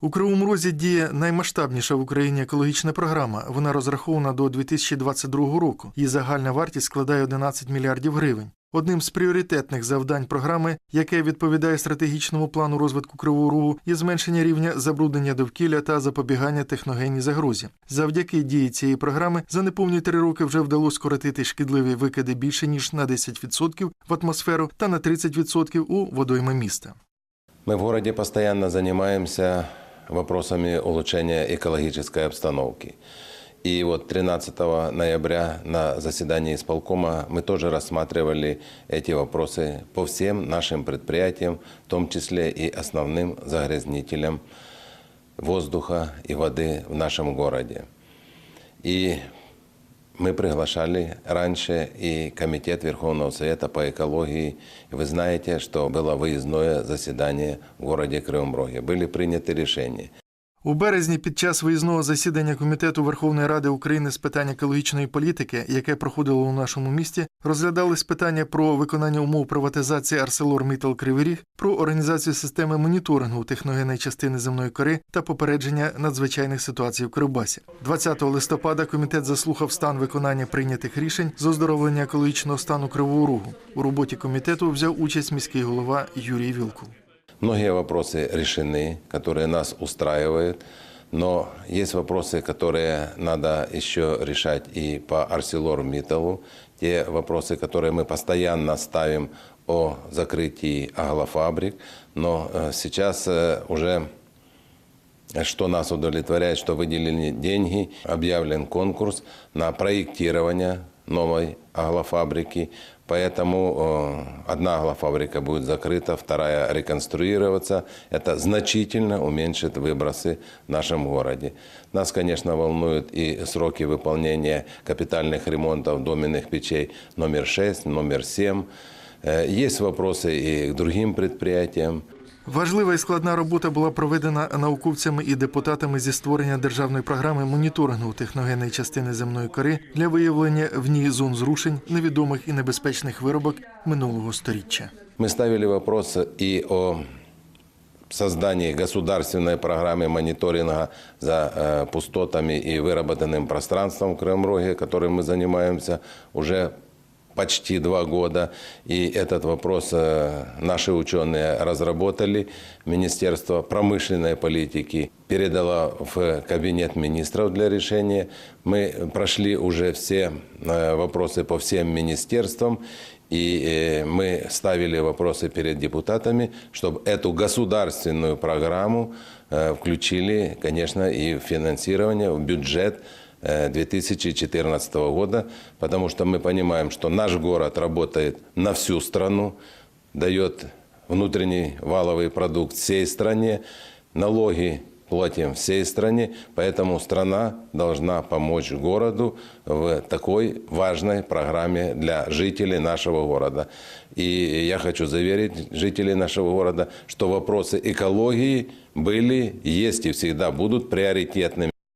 У Кривому Розі діє наймасштабніша в Україні екологічна програма. Вона розрахована до 2022 року. Її загальна вартість складає 11 мільярдів гривень. Одним з пріоритетних завдань програми, яке відповідає стратегічному плану розвитку Кривого Рогу, є зменшення рівня забруднення довкілля та запобігання техногенній загрозі. Завдяки дії цієї програми за неповні три роки вже вдалося скоротити шкідливі викиди більше ніж на 10% в атмосферу та на 30% у водойми міста. Мы в городе постоянно занимаемся вопросами улучшения экологической обстановки. И вот 13 ноября на заседании исполкома мы тоже рассматривали эти вопросы по всем нашим предприятиям, в том числе и основным загрязнителям воздуха и воды в нашем городе. И мы приглашали раньше и Комитет Верховного Совета по экологии. И Вы знаете, что было выездное заседание в городе Кривом Роге. Были приняты решения. У березні під час виїзного засідання Комітету Верховної Ради України з питань екологічної політики, яке проходило у нашому місті, розглядались питання про виконання умов приватизації ArcelorMittal Кривий Ріг, про організацію системи моніторингу техногенної частини земної кори та попередження надзвичайних ситуацій в Кривбасі. 20 листопада комітет заслухав стан виконання прийнятих рішень з оздоровлення екологічного стану Кривого Рогу. У роботі комітету взяв участь міський голова Юрій Вілкул. Многие вопросы решены, которые нас устраивают. Но есть вопросы, которые надо еще решать и по ArcelorMittal. Те вопросы, которые мы постоянно ставим о закрытии аглофабрик. Но э, сейчас э, уже что нас удовлетворяет, что выделены деньги, объявлен конкурс на проектирование новой аглофабрики. Поэтому э, одна аглофабрика будет закрыта, вторая реконструироваться. Это значительно уменьшит выбросы в нашем городе. Нас, конечно, волнуют и сроки выполнения капитальных ремонтов доменных печей номер 6, номер 7. Э, Есть вопросы и к другим предприятиям. Важлива і складна робота була проведена науковцями і депутатами зі створення державної програми моніторингу техногенної частини земної кори для виявлення в ній зон зрушень невідомих і небезпечних виробок минулого сторіччя. Мы ставили вопрос и о создании государственной программы мониторинга за э, пустотами и выработанным пространством в Крымом Роге, которым мы занимаемся уже почти два года. И этот вопрос э, наши ученые разработали. Министерство промышленной политики передало в кабинет министров для решения. Мы прошли уже все э, вопросы по всем министерствам. И э, мы ставили вопросы перед депутатами, чтобы эту государственную программу включили, конечно, и в финансирование, в бюджет 2014 года, потому что мы понимаем, что наш город работает на всю страну, дает внутренний валовый продукт всей стране, налоги платим всей стране, поэтому страна должна помочь городу в такой важной программе для жителей нашего города. И я хочу заверить жителей нашего города, что вопросы экологии были, есть и всегда будут приоритетными.